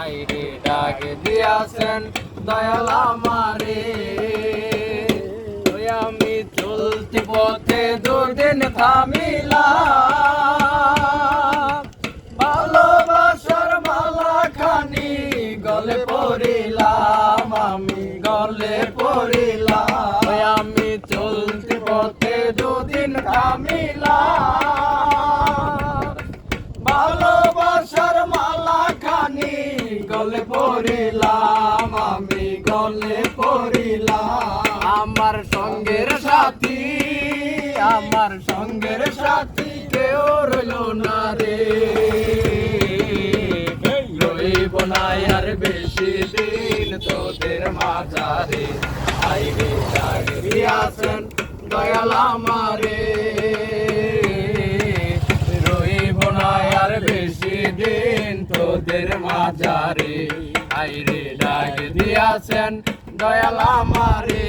আইরে ডাক দিয়াছেন, দয়াল আমারে। আমি চলতি পথে দুদিন থামিলাম। ভালোবাসার মালা খানি গলে পড়িলাম, আমি গলে পড়িলাম। আমি চলতি পথে দুদিন থামিলাম। গলে পড়িলাম, আমি গলে পড়িলাম। আমার সঙ্গের সাথী, আমার সঙ্গের সাথী কেউ রইল না রে। রইব না আর বেশি দিন তোদের মাঝারে। আইবে ডাক দিয়াছেন দয়াল আমারে। রইব না আর বেশি দিন তোদের মাঝারে আইরে ডাক দিয়াছেন দয়াল আমারে।